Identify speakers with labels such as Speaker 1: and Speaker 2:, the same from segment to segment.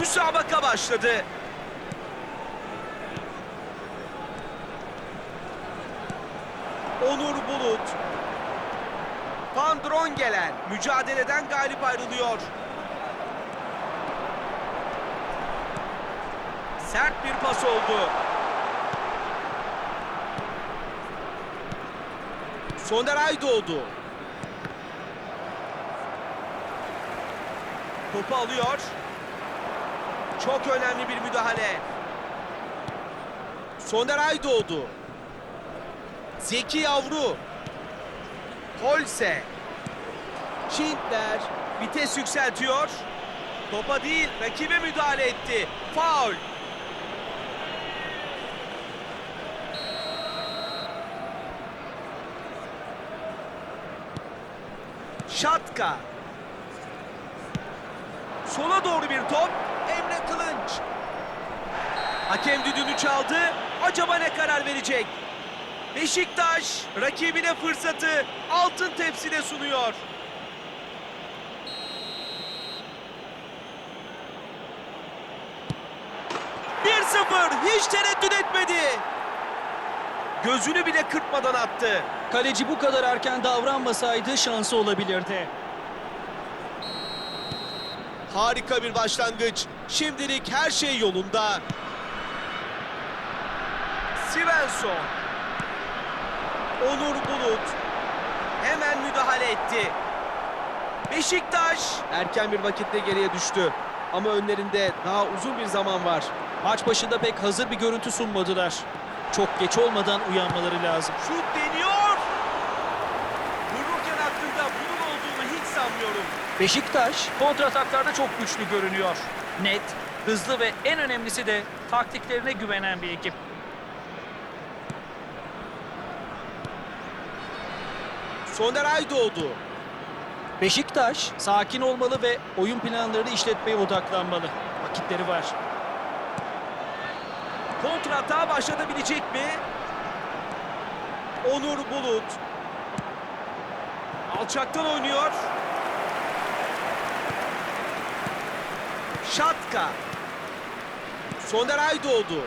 Speaker 1: Müsabaka başladı. Onur Bulut. Van Drongelen mücadeleden galip ayrılıyor. Sert bir pas oldu. Soner Aydoğdu. Topu alıyor. Çok önemli bir müdahale. Soner Aydoğdu. Zeki Yavru. Holse. Schindler vites yükseltiyor. Topa değil rakibe müdahale etti. Faul. Şatka. Sola doğru bir top. Emre Kılınç. Hakem düdüğünü çaldı. Acaba ne karar verecek? Beşiktaş rakibine fırsatı altın tepside sunuyor. Hiç tereddüt etmedi. Gözünü bile kırpmadan attı.
Speaker 2: Kaleci bu kadar erken davranmasaydı şansı olabilirdi.
Speaker 1: Harika bir başlangıç. Şimdilik her şey yolunda. Svensson. Onur Bulut. Hemen müdahale etti. Beşiktaş erken bir vakitte geriye düştü. Ama önlerinde daha uzun bir zaman var.
Speaker 2: Maç başında pek hazır bir görüntü sunmadılar. Çok geç olmadan uyanmaları lazım.
Speaker 1: Şut deniyor. Sanmıyorum.
Speaker 2: Beşiktaş kontrataklarda çok güçlü görünüyor. Net, hızlı ve en önemlisi de taktiklerine güvenen bir ekip.
Speaker 1: Soner Aydoğdu.
Speaker 2: Beşiktaş sakin olmalı ve oyun planlarını işletmeye odaklanmalı. Vakitleri var.
Speaker 1: Kontratağa başlatabilecek mi? Onur Bulut. Alçaktan oynuyor. Şatka. Soner Aydoğdu.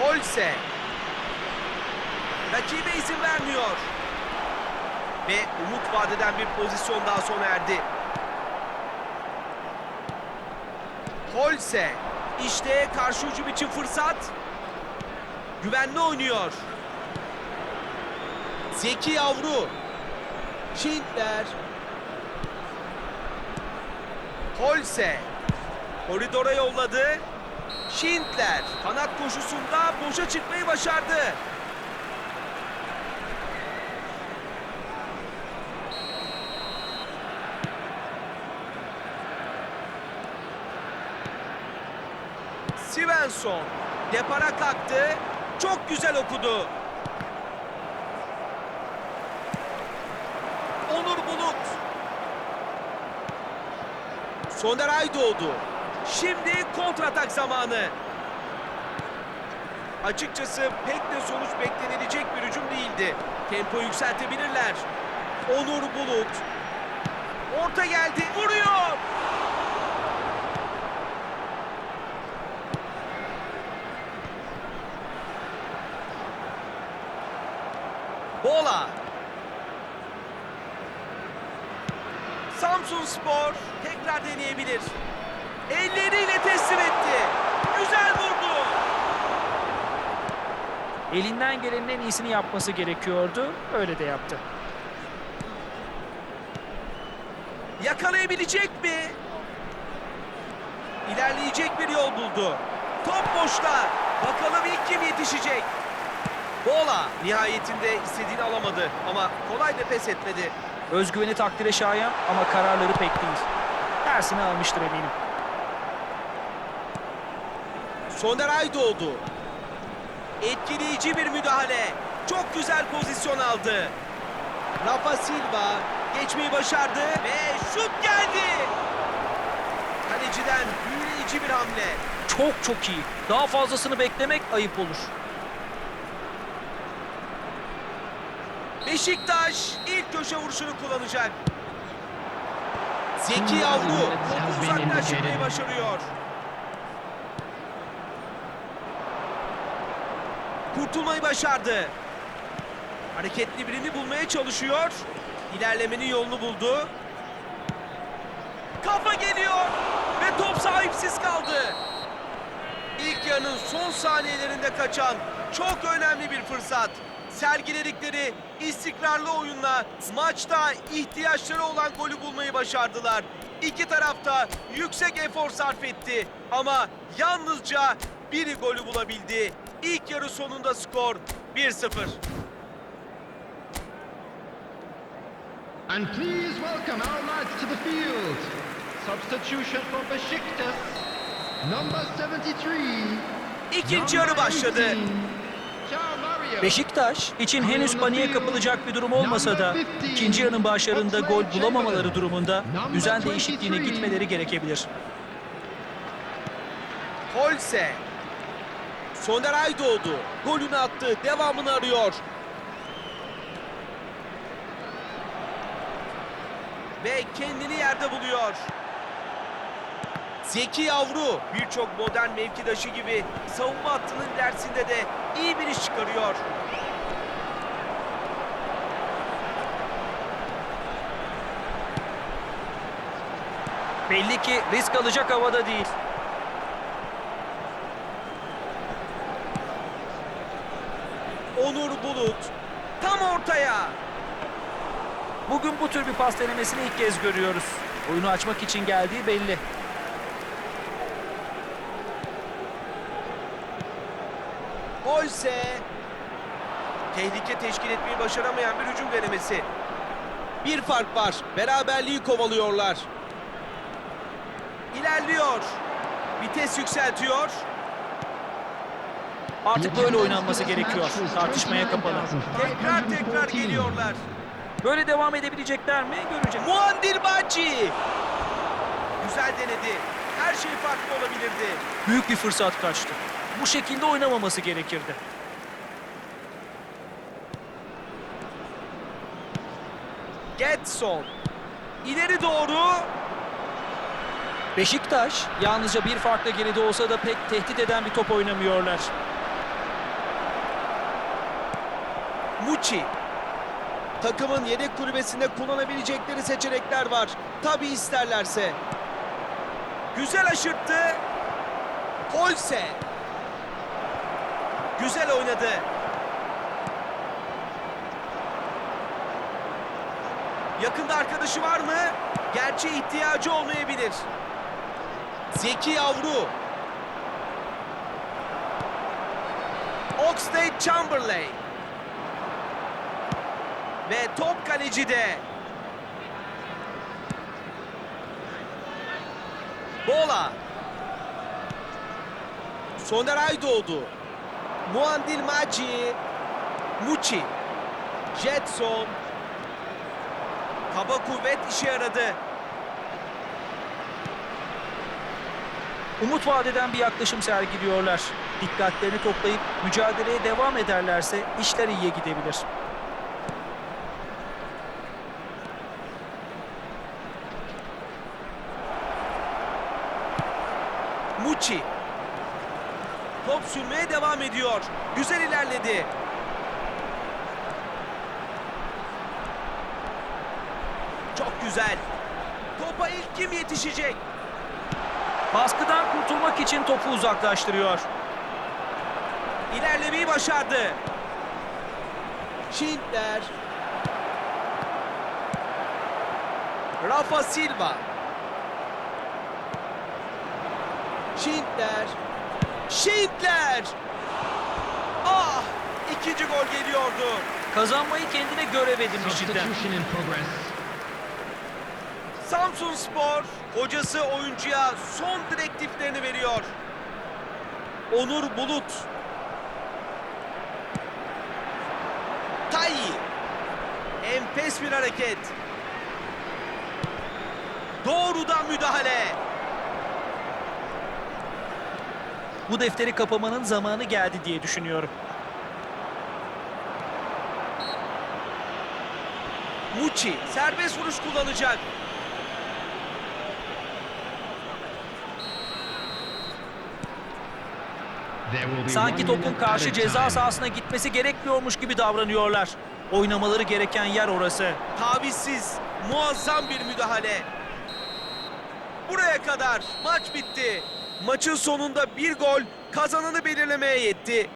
Speaker 1: Holse. Rakibe izin vermiyor. Ve umut vadeden bir pozisyon daha sona erdi. Holse. İşte karşı hücum için fırsat. Güvenli oynuyor. Zeki Yavru. Schindler. Holse. Koridora yolladı. Schindler. Kanat koşusunda boşa çıkmayı başardı. Svensson depara kalktı. Çok güzel okudu. Onur Bulut. Soner Aydoğdu. Şimdi kontratak zamanı. Açıkçası pek de sonuç beklenilecek bir hücum değildi. Tempo yükseltebilirler. Onur Bulut. Orta geldi. Vuruyor. Bola. Samsun Spor tekrar deneyebilir. Elleriyle teslim etti. Güzel vurdu.
Speaker 2: Elinden gelenin en iyisini yapması gerekiyordu. Öyle de yaptı.
Speaker 1: Yakalayabilecek mi? İlerleyecek bir yol buldu. Top boşta. Bakalım ilk kim yetişecek? Bola nihayetinde istediğini alamadı ama kolay da pes etmedi.
Speaker 2: Özgüveni takdire şayan ama kararları pek değil. Dersini almıştır eminim.
Speaker 1: Soner Aydoğdu. Etkileyici bir müdahale. Çok güzel pozisyon aldı. Rafa Silva geçmeyi başardı ve şut geldi. Kaleciden büyüleyici bir hamle.
Speaker 2: Çok çok iyi. Daha fazlasını beklemek ayıp olur.
Speaker 1: Beşiktaş ilk köşe vuruşunu kullanacak. Zeki Yavru topu uzaklaştırmayı başarıyor. Kurtulmayı başardı. Hareketli birini bulmaya çalışıyor. İlerlemenin yolunu buldu. Kafa geliyor ve top sahipsiz kaldı. İlk yarının son saniyelerinde kaçan çok önemli bir fırsat. Sergiledikleri istikrarlı oyunla maçta ihtiyaçları olan golü bulmayı başardılar. İki tarafta yüksek efor sarf etti ama yalnızca biri golü bulabildi. İlk yarı sonunda skor 1-0.
Speaker 3: And please welcome our lads to the field. Substitution for Besiktas. Number 73.
Speaker 1: İkinci yarı başladı.
Speaker 3: Ciao Mario.
Speaker 2: Beşiktaş için henüz paniğe kapılacak bir durum olmasa da ikinci yarının başlarında gol bulamamaları durumunda düzen değişikliğine gitmeleri gerekebilir.
Speaker 1: Holse. Soner Aydoğdu golünü attı. Devamını arıyor. Ve kendini yerde buluyor. Zeki Yavru birçok modern mevkidaşı gibi savunma hattının dersinde de iyi bir iş çıkarıyor.
Speaker 2: Belli ki risk alacak havada değil.
Speaker 1: Onur Bulut tam ortaya.
Speaker 2: Bugün bu tür bir pas denemesini ilk kez görüyoruz. Oyunu açmak için geldiği belli.
Speaker 1: Holse tehlike teşkil etmeyi başaramayan bir hücum denemesi. Bir fark var. Beraberliği kovalıyorlar. İlerliyor. Vites yükseltiyor.
Speaker 2: Artık böyle oynanması gerekiyor. Tartışmaya kapalı.
Speaker 1: Tekrar tekrar geliyorlar.
Speaker 2: Böyle devam edebilecekler mi göreceğiz.
Speaker 1: Muandir Bacci. Güzel denedi. Her şey farklı olabilirdi.
Speaker 2: Büyük bir fırsat kaçtı. Bu şekilde oynamaması gerekirdi.
Speaker 1: Getson. İleri doğru.
Speaker 2: Beşiktaş yalnızca bir farkla geride olsa da pek tehdit eden bir top oynamıyorlar.
Speaker 1: Muçi. Takımın yedek kulübesinde kullanabilecekleri seçenekler var. Tabi isterlerse. Güzel aşırttı. Holse. Güzel oynadı. Yakında arkadaşı var mı? Gerçi ihtiyacı olmayabilir. Zeki Yavru. Oxlade Chamberlain. Ve top kalecide. Bola. Soner Aydoğdu. Muandil Maci. Muçi. Jetson. Kaba kuvvet işe yaradı.
Speaker 2: Umut vadeden bir yaklaşım sergiliyorlar. Dikkatlerini toplayıp mücadeleye devam ederlerse işler iyiye gidebilir.
Speaker 1: Muçi. Top sürmeye devam ediyor. Güzel ilerledi. Çok güzel. Topa ilk kim yetişecek?
Speaker 2: Baskıdan kurtulmak için topu uzaklaştırıyor.
Speaker 1: İlerlemeyi başardı. Schindler. Rafa Silva. Schindler. Schindler. Ah! ikinci gol geliyordu.
Speaker 2: Kazanmayı kendine görev edinmiş cidden.
Speaker 1: Samsun Spor hocası oyuncuya son direktiflerini veriyor. Onur Bulut. Tayi. Enfes bir hareket. Doğrudan müdahale.
Speaker 2: bu defteri kapamanın zamanı geldi diye düşünüyorum.
Speaker 1: Muçi serbest vuruş kullanacak.
Speaker 2: Sanki topun karşı ceza sahasına gitmesi gerekmiyormuş gibi davranıyorlar. Oynamaları gereken yer orası.
Speaker 1: Tavizsiz, muazzam bir müdahale. Buraya kadar maç bitti. Maçın sonunda bir gol kazananı belirlemeye yetti.